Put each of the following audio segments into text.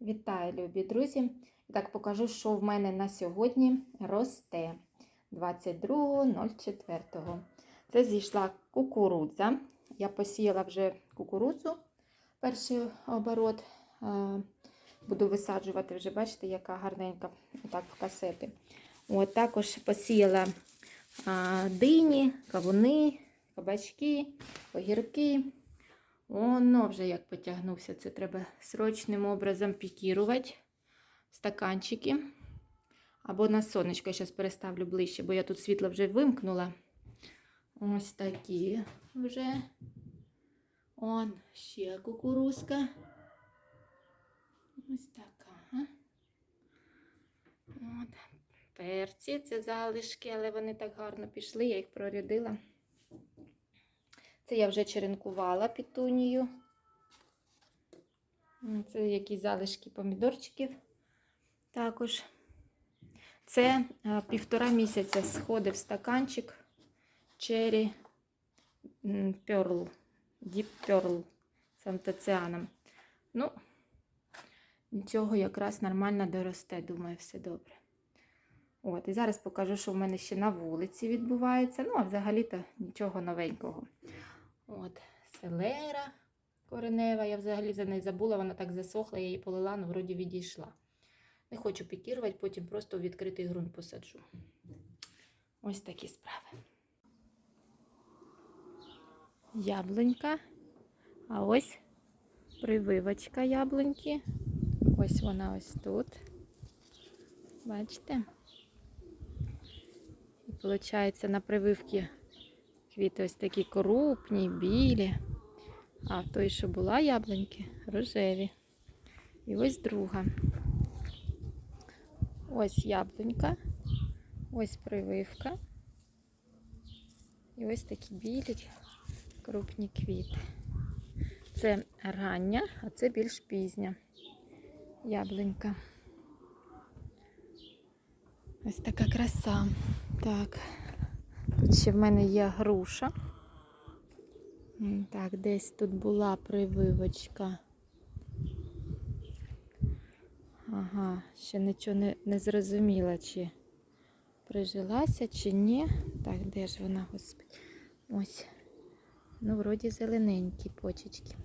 Вітаю, любі друзі! І так покажу, що в мене на сьогодні росте 22.04. Це зійшла кукурудза. Я посіяла вже кукурудзу перший оборот. Е, Буду висаджувати вже, бачите, яка гарненька так, в касети. От, також посіяла дині, кавуни, кабачки, огірки. Воно вже як потягнувся. Це треба срочним образом пікірувати стаканчики. Або на сонечко. Я зараз переставлю ближче, бо я тут світло вже вимкнула. Ось такі вже. Он ще кукурузка. Ось така. От. Перці, це залишки, але вони так гарно пішли, я їх прорядила. Це я вже черенкувала пітунію. Це якісь залишки помідорчиків також. Це півтора місяця сходив стаканчик Cherry Pearl, Deep Pearl з антоціаном. Ну, нічого якраз нормально доросте, думаю, все добре. От, і зараз покажу, що в мене ще на вулиці відбувається. Ну, а взагалі-то нічого новенького. От, селера коренева, я взагалі за неї забула, вона так засохла, я її полила, ну вроді відійшла. Не хочу пікірувати, потім просто в відкритий ґрунт посаджу. Ось такі справи. Яблунька. А ось прививочка яблуньки. Ось вона ось тут. Бачите? І виходить, на прививці квіти ось такі крупні, білі. А той, що була яблуньки, рожеві. І ось друга. Ось яблунька, ось прививка. І ось такі білі крупні квіти. Це рання, а це більш пізня яблунька. Ось така краса. Так, тут ще в мене є груша. Так, десь тут була прививочка. Ага, ще нічого не, не зрозуміла, чи прижилася, чи ні. Так, де ж вона, господи? Ось. Ну, вроді зелененькі почечки.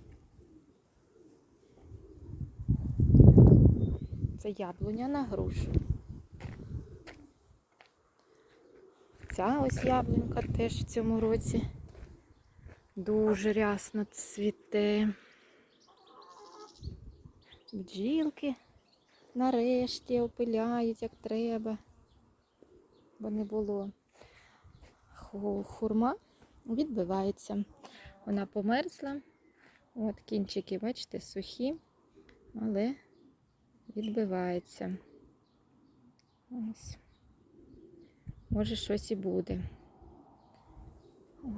Це яблуня на грушу. Ця ось яблунька теж в цьому році дуже рясно цвіте. Бджілки нарешті опиляють, як треба, бо не було. Ху- Хурма відбивається. Вона померзла. От кінчики, бачите, сухі, але відбивається. Ось. Може, щось і буде.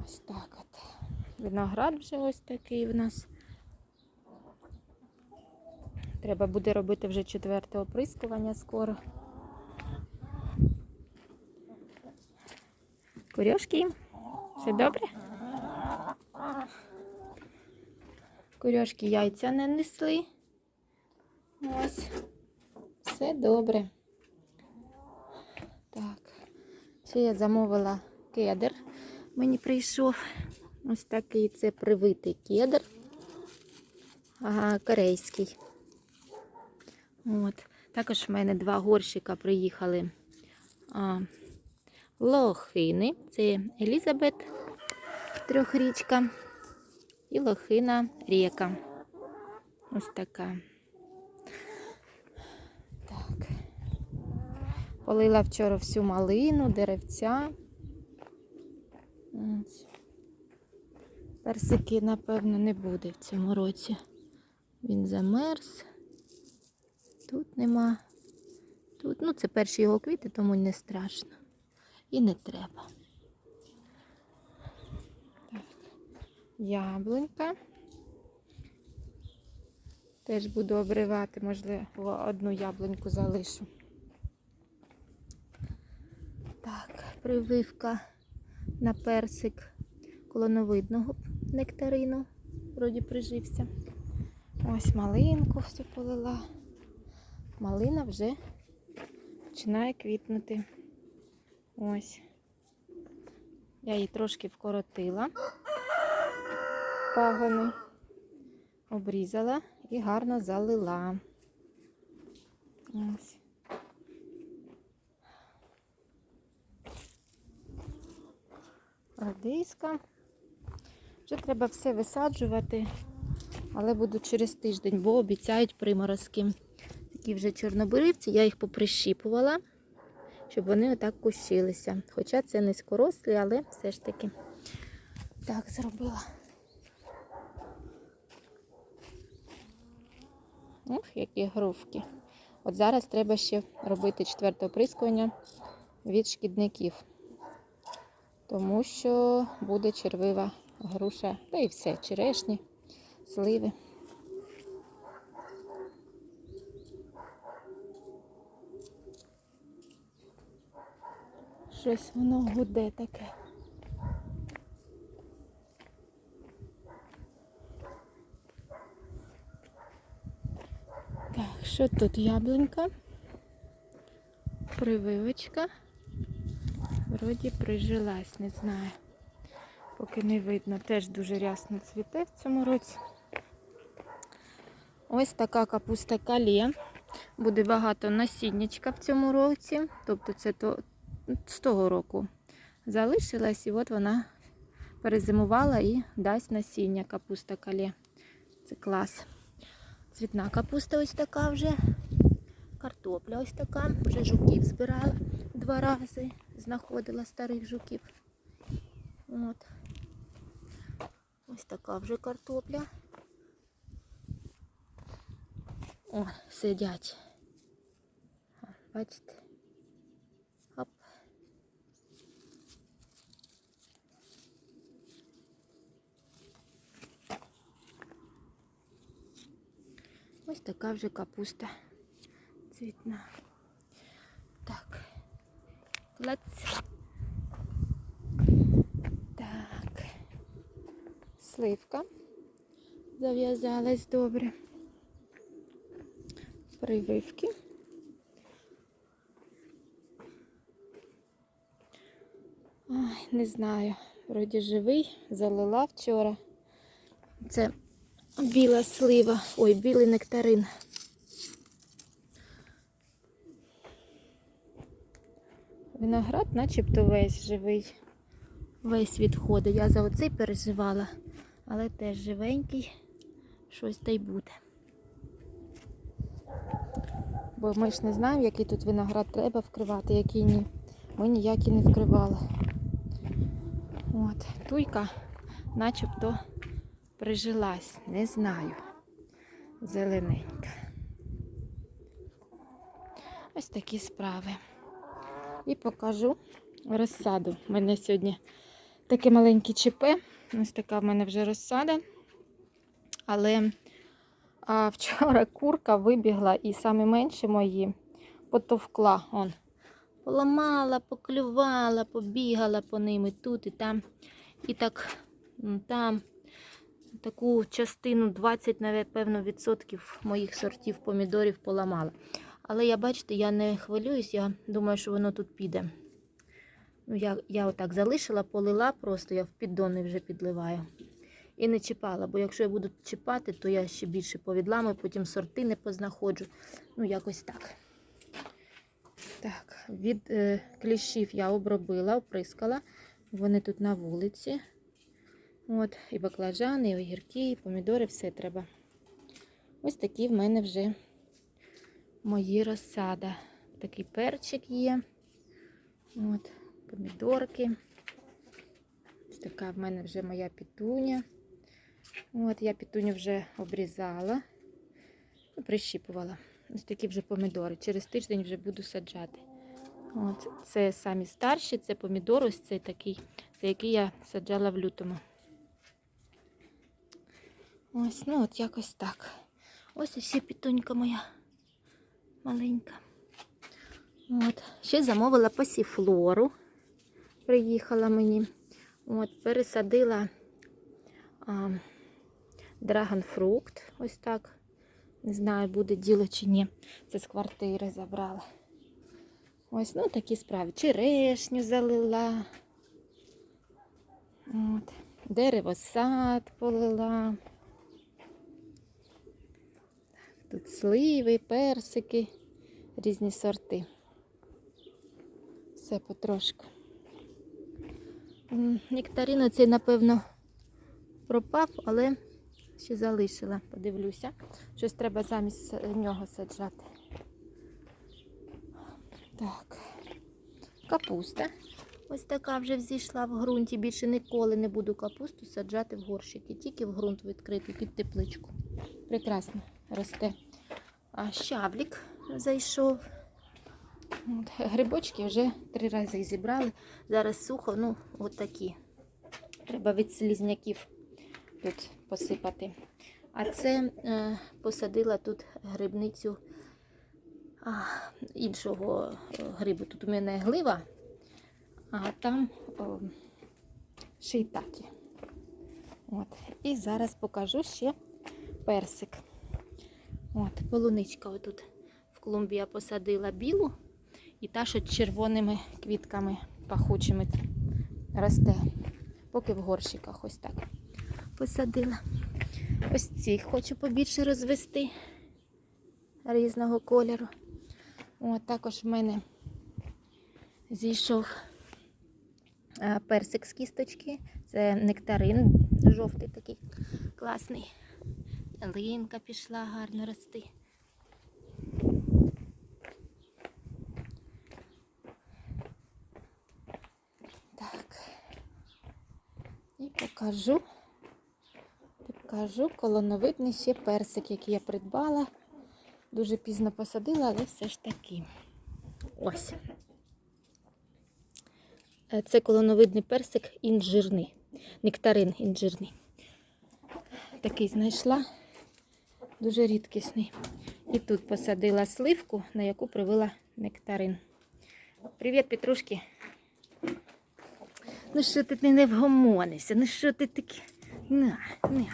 Ось так от. Виноград вже ось такий в нас. Треба буде робити вже четверте оприскування скоро. Курьошки, все добре? Курьошки яйця не несли. Ось. Все добре. Так. Ще я замовила кедр. Мені прийшов ось такий це привитий кедр. Корейський. От. Також в мене два горщика приїхали лохини. Це Елізабет трьохрічка і лохина ріка. Ось така. Так. Полила вчора всю малину, деревця. Персики, напевно, не буде в цьому році. Він замерз. Тут нема. Тут, ну, це перші його квіти, тому не страшно. І не треба. Яблунька. Теж буду обривати, можливо, одну яблуньку залишу. Так, прививка на персик колоновидного нектарину. Вроді прижився. Ось малинку все полила. малина вже починає квітнути. Ось. Я її трошки вкоротила. Пагони. Обрізала і гарно залила. Ось. Радиська. Вже треба все висаджувати, але буду через тиждень, бо обіцяють приморозки. Такі вже чорнобривці, я їх поприщіпувала, щоб вони отак кущилися. Хоча це низькорослі, але все ж таки так зробила. Ух, які грувки. От зараз треба ще робити четверте оприскування від шкідників, тому що буде червива груша, та і все, черешні, сливи. Щось воно гуде таке. Так, що тут яблунька? Прививочка. Вроді прижилась, не знаю. Поки не видно, теж дуже рясно цвіте в цьому році. Ось така капуста калє. Буде багато насіннячка в цьому році. Тобто це то, з того року залишилась, і от вона перезимувала і дасть насіння капуста калє. Це клас. Цвітна капуста ось така вже. Картопля ось така. Вже жуків збирала два рази. Знаходила старих жуків. От. Ось така вже картопля. О, сидять. Бачите? Оп. Ось така вже капуста цвітна. Так. Так. Сливка. Зав'язалась добре. Прививки. Ой, не знаю. Вроді живий, залила вчора. Це біла слива. Ой, білий нектарин. Виноград начебто весь живий. Весь відходить. Я за оцей переживала, але теж живенький. Щось та й буде. Бо ми ж не знаємо, який тут виноград треба вкривати, який ні. Ми ніякі не вкривали. От, туйка начебто прижилась, не знаю. Зелененька. Ось такі справи. І покажу розсаду. У мене сьогодні таке маленьке ЧП. Ось така в мене вже розсада. Але а, вчора курка вибігла і саме менше мої потовкла. Он. Поламала, поклювала, побігала по ними тут і там. І так там таку частину 20, напевно, відсотків моїх сортів помідорів поламала. Але я, бачите, я не хвилююсь, я думаю, що воно тут піде. Ну, я, я отак залишила, полила просто, я в піддони вже підливаю. І не чіпала, бо якщо я буду чіпати, то я ще більше повідламую, потім сорти не познаходжу. Ну, якось так. Так, від е, кліщів я обробила, оприскала. Вони тут на вулиці. От, і баклажани, і огірки, і помідори, все треба. Ось такі в мене вже мої розсада. Такий перчик є. От, помідорки. Ось така в мене вже моя пітуня. От, я пітуню вже обрізала, ну, прищіпувала. Ось такі вже помідори. Через тиждень вже буду саджати. От, це самі старші, це помідор, ось цей такий, це який я саджала в лютому. Ось, ну от якось так. Ось ще пітунька моя маленька. От. Ще замовила пасіфлору. Приїхала мені. От, пересадила драгонфрукт. Ось так. Не знаю, буде діло чи ні. Це з квартири забрала. Ось, ну такі справи. Черешню залила. От. Дерево сад полила. Тут сливи, персики, різні сорти. Все потрошку. Нектарин оцей, напевно, пропав, але ще залишила. Подивлюся. Щось треба замість нього саджати. Так. Капуста. Ось така вже взійшла в ґрунті. Більше ніколи не буду капусту саджати в горщики, тільки в ґрунт відкритий під тепличку. Прекрасно росте. А щавлік зайшов. От, грибочки вже три рази зібрали. Зараз сухо, ну, от такі. Треба від слізняків тут посипати. А це е, посадила тут грибницю а, іншого е, грибу. Тут у мене глива, а там о, шийтакі. От. І зараз покажу ще персик. От, полуничка отут в клумбі я посадила білу і та, що червоними квітками пахучими росте. Поки в горщиках ось так посадила. Ось ці хочу побільше розвести різного кольору. От також в мене зійшов персик з кісточки. Це нектарин, жовтий такий класний. Ялинка пішла гарно рости. Так. І покажу. Покажу колоновидний ще персик, який я придбала. Дуже пізно посадила, але все ж таки. Ось. Е, Це колоновидний персик інжирний. Нектарин інжирний. Такий знайшла. Дуже рідкісний. І тут посадила сливку, на яку привила нектарин. Привіт, Петрушки. Ну що ти не вгомонишся? Ну що ти таке? На, на.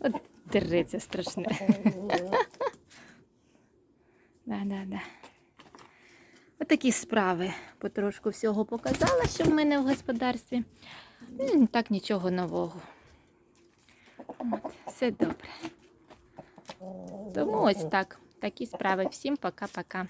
От дериться страшне. Да, да, да. Отакі справи. Потрошку всього показала, що в мене в господарстві. Так нічого нового. От, все добре. Тому ось так. Такі справи. Всім пока-пока.